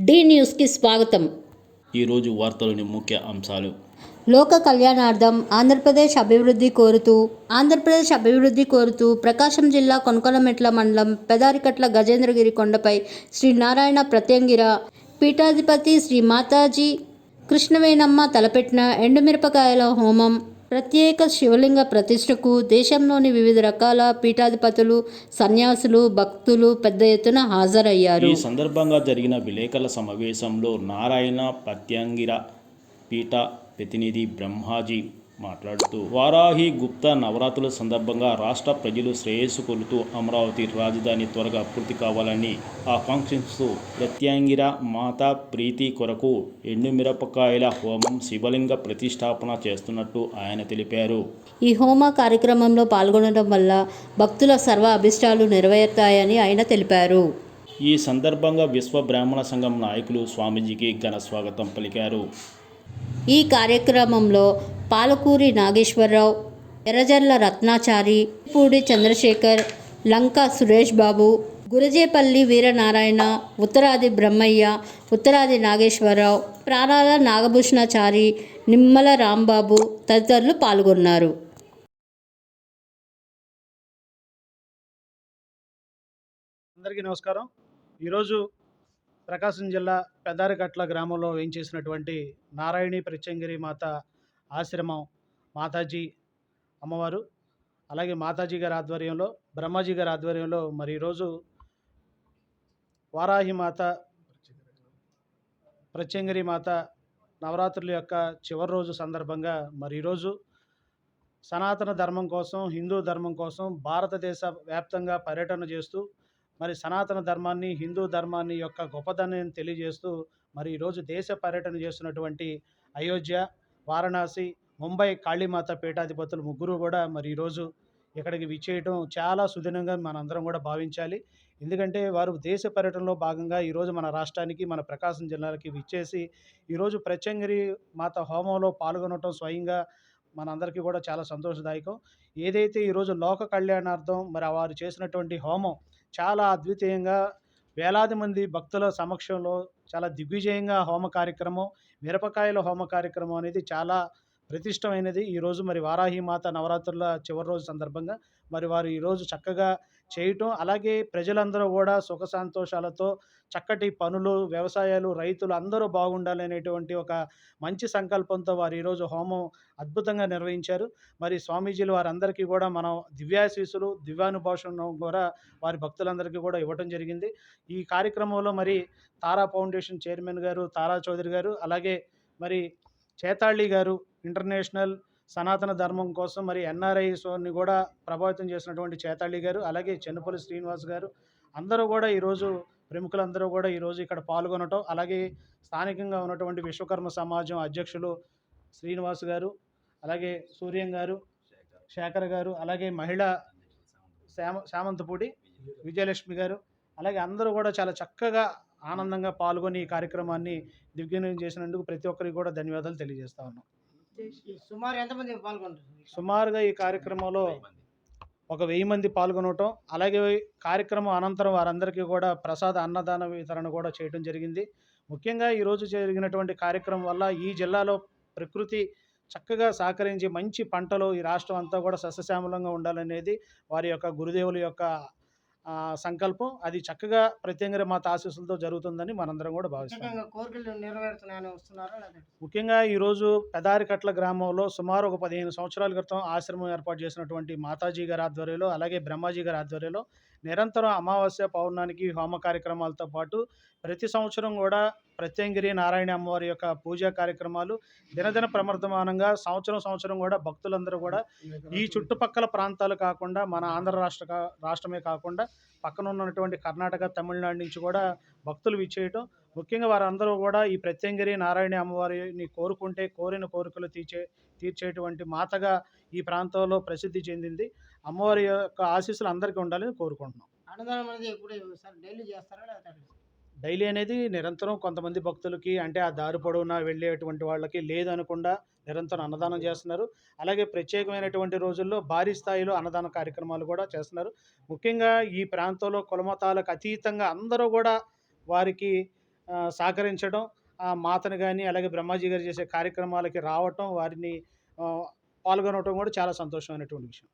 D న్యూస్కి స్వాగతం. ఈరోజు వార్తలోని ముఖ్య అంశాలు. లోక కళ్యాణార్థం ఆంధ్రప్రదేశ్ అభివృద్ధి కోరుతూ ఆంధ్రప్రదేశ్ అభివృద్ధి కోరుతూ ప్రకాశం జిల్లా కొనకొలమెట్ల మండలం పెదారికట్ల గజేంద్రగిరి కొండపై శ్రీ నారాయణ ప్రత్యంగిర పీఠాధిపతి శ్రీ మాతాజీ కృష్ణవేణమ్మ తలపెట్టిన ఎండుమిరపకాయల హోమం. ప్రత్యేక శివలింగ ప్రతిష్టకు దేశంలోని వివిధ రకాల పీఠాధిపతులు సన్యాసులు భక్తులు పెద్ద ఎత్తున హాజరయ్యారు. ఈ సందర్భంగా జరిగిన విలేకరుల సమావేశంలో నారాయణ ప్రత్యంగిర పీఠ ప్రతినిధి బ్రహ్మాజీ మాట్లాడుతూ వారాహి గుప్త నవరాత్రుల సందర్భంగా రాష్ట్ర ప్రజలు శ్రేయస్సు కొలుతూ అమరావతి రాజధాని త్వరగా పూర్తి కావాలని ఆకాంక్షిస్తూ ప్రత్యంగిర మాతా ప్రీతి కొరకు ఎండుమిరపకాయల హోమం శివలింగ ప్రతిష్టాపన చేస్తున్నట్టు ఆయన తెలిపారు. ఈ హోమ కార్యక్రమంలో పాల్గొనడం వల్ల భక్తుల సర్వ అభిష్టాలు నెరవేరుతాయని ఆయన తెలిపారు. ఈ సందర్భంగా విశ్వ బ్రాహ్మణ సంఘం నాయకులు స్వామీజీకి ఘన స్వాగతం పలికారు. ఈ కార్యక్రమంలో పాలకూరి నాగేశ్వరరావు ఎర్రజర్ల రత్నాచారి పూడి చంద్రశేఖర్ లంక సురేష్ బాబు గురజేపల్లి వీరనారాయణ ఉత్తరాది బ్రహ్మయ్య ఉత్తరాది నాగేశ్వరరావు ప్రాణాల నాగభూషణాచారి నిమ్మల రాంబాబు తదితరులు పాల్గొన్నారు. అందరికీ నమస్కారం. ఈరోజు ప్రకాశం జిల్లా పెదారికట్ల గ్రామంలో వేయించేసినటువంటి నారాయణి ప్రత్యంగిరి మాత ఆశ్రమం మాతాజీ అమ్మవారు అలాగే మాతాజీ గారి ఆధ్వర్యంలో బ్రహ్మాజీ గారి ఆధ్వర్యంలో మరి ఈరోజు వారాహి మాత ప్రత్యంగిరి మాత నవరాత్రుల యొక్క చివరి రోజు సందర్భంగా మరి ఈరోజు సనాతన ధర్మం కోసం హిందూ ధర్మం కోసం భారతదేశ వ్యాప్తంగా పర్యటన చేస్తూ మరి సనాతన ధర్మాన్ని హిందూ ధర్మాన్ని యొక్క గొప్పదనాన్ని తెలియజేస్తూ మరి ఈరోజు దేశ పర్యటన చేస్తున్నటువంటి అయోధ్య వారణాసి ముంబై కాళీమాత పీఠాధిపతులు ముగ్గురు కూడా మరి ఈరోజు ఇక్కడికి విచ్చేయటం చాలా సుదినంగా మనందరం కూడా భావించాలి. ఎందుకంటే వారు దేశ పర్యటనలో భాగంగా ఈరోజు మన రాష్ట్రానికి మన ప్రకాశం జిల్లాలకి విచ్చేసి ఈరోజు ప్రత్యంగిరి మాత హోమంలో పాల్గొనటం స్వయంగా మనందరికీ కూడా చాలా సంతోషదాయకం. ఏదైతే ఈరోజు లోక కళ్యాణార్థం మరి వారు చేసినటువంటి హోమం చాలా అద్వితీయంగా వేలాది మంది భక్తుల సమక్షంలో చాలా దిగ్విజయంగా హోమ కార్యక్రమం మిరపకాయల హోమ కార్యక్రమం అనేది చాలా ప్రతిష్టమైనది. ఈరోజు మరి వారాహి మాత నవరాత్రుల చివరి రోజు సందర్భంగా మరి వారు ఈరోజు చక్కగా చేయటం. అలాగే ప్రజలందరూ కూడా సుఖ సంతోషాలతో చక్కటి పనులు వ్యవసాయాలు రైతులు అందరూ బాగుండాలి అనేటువంటి ఒక మంచి సంకల్పంతో వారు ఈరోజు హోమం అద్భుతంగా నిర్వహించారు. మరి స్వామీజీలు వారందరికీ కూడా మనం దివ్యాశీసులు దివ్యానుభాషణ కూడా వారి భక్తులందరికీ కూడా ఇవ్వటం జరిగింది. ఈ కార్యక్రమంలో మరి తారా ఫౌండేషన్ చైర్మన్ గారు తారా చౌదరి గారు అలాగే మరి చేతాళి గారు ఇంటర్నేషనల్ సనాతన ధర్మం కోసం మరి ఎన్ఆర్ఐస్ని కూడా ప్రభావితం చేసినటువంటి చేతాళి గారు అలాగే చెన్నపల్లి శ్రీనివాస్ గారు అందరూ కూడా ఈరోజు ప్రముఖులందరూ కూడా ఈరోజు ఇక్కడ పాల్గొనటం అలాగే స్థానికంగా ఉన్నటువంటి విశ్వకర్మ సమాజం అధ్యక్షులు శ్రీనివాస్ గారు అలాగే సూర్యం గారు శేఖర్ గారు అలాగే మహిళ శామ శ్యామంతపూడి విజయలక్ష్మి గారు అలాగే అందరూ కూడా చాలా చక్కగా ఆనందంగా పాల్గొని ఈ కార్యక్రమాన్ని దిగ్విజయం చేసినందుకు ప్రతి ఒక్కరికి కూడా ధన్యవాదాలు తెలియజేస్తా ఉన్నాం. సుమారు ఎంతమంది పాల్గొంటారు సుమారుగా ఈ కార్యక్రమంలో ఒక వెయ్యి మంది పాల్గొనటం అలాగే కార్యక్రమం అనంతరం వారందరికీ కూడా ప్రసాద అన్నదాన వితరణ కూడా చేయడం జరిగింది. ముఖ్యంగా ఈరోజు జరిగినటువంటి కార్యక్రమం వల్ల ఈ జిల్లాలో ప్రకృతి చక్కగా సహకరించి మంచి పంటలు ఈ రాష్ట్రం అంతా కూడా సస్యశ్యామలంగా ఉండాలనేది వారి యొక్క గురుదేవుల యొక్క సంకల్పం అది చక్కగా ప్రత్యంగర మాత ఆశీస్సులతో జరుగుతుందని మనందరం కూడా భావిస్తాం ఖచ్చితంగా కోరికలు నెరవేరుతున్నాయని వస్తున్నారా లేదా? ముఖ్యంగా ఈరోజు పెదారికట్ల గ్రామంలో సుమారు ఒక పదిహేను సంవత్సరాల క్రితం ఆశ్రమం ఏర్పాటు చేసినటువంటి మాతాజీ గారి ఆధ్వర్యంలో అలాగే బ్రహ్మాజీ గారి ఆధ్వర్యంలో నిరంతరం అమావాస్య పౌర్ణానికి హోమ కార్యక్రమాలతో పాటు ప్రతి సంవత్సరం కూడా ప్రత్యంగిరి నారాయణ అమ్మవారి యొక్క పూజా కార్యక్రమాలు దినదిన ప్రమర్ధమానంగా సంవత్సరం సంవత్సరం కూడా భక్తులందరూ కూడా ఈ చుట్టుపక్కల ప్రాంతాలు కాకుండా మన ఆంధ్ర రాష్ట్ర రాష్ట్రమే కాకుండా పక్కన ఉన్నటువంటి కర్ణాటక తమిళనాడు నుంచి కూడా భక్తులు విచ్చేయటం. ముఖ్యంగా వారందరూ కూడా ఈ ప్రత్యంగిరి నారాయణ అమ్మవారిని కోరుకుంటే కోరిన కోరికలు తీర్చే తీర్చేటువంటి మాతగా ఈ ప్రాంతంలో ప్రసిద్ధి చెందింది. అమ్మవారి యొక్క ఆశీస్సులు అందరికీ ఉండాలని కోరుకుంటున్నాం. అన్నదానం అనేది ఎప్పుడు సార్ డైలీ చేస్తారా లేదా డైలీ అనేది నిరంతరం కొంతమంది భక్తులకి అంటే ఆ దారి పొడవునా వెళ్ళేటువంటి వాళ్ళకి లేదనకుండా నిరంతరం అన్నదానం చేస్తున్నారు. అలాగే ప్రత్యేకమైనటువంటి రోజుల్లో భారీ స్థాయిలో అన్నదాన కార్యక్రమాలు కూడా చేస్తున్నారు. ముఖ్యంగా ఈ ప్రాంతంలో కులమతాలకు అతీతంగా అందరూ కూడా వారికి సహకరించడం ఆ మాతను కానీ అలాగే బ్రహ్మాజీ గారు చేసే కార్యక్రమాలకి రావటం వారిని ఆ, పాల్గొనటం కూడా చాలా సంతోషమైనటువంటి విషయం.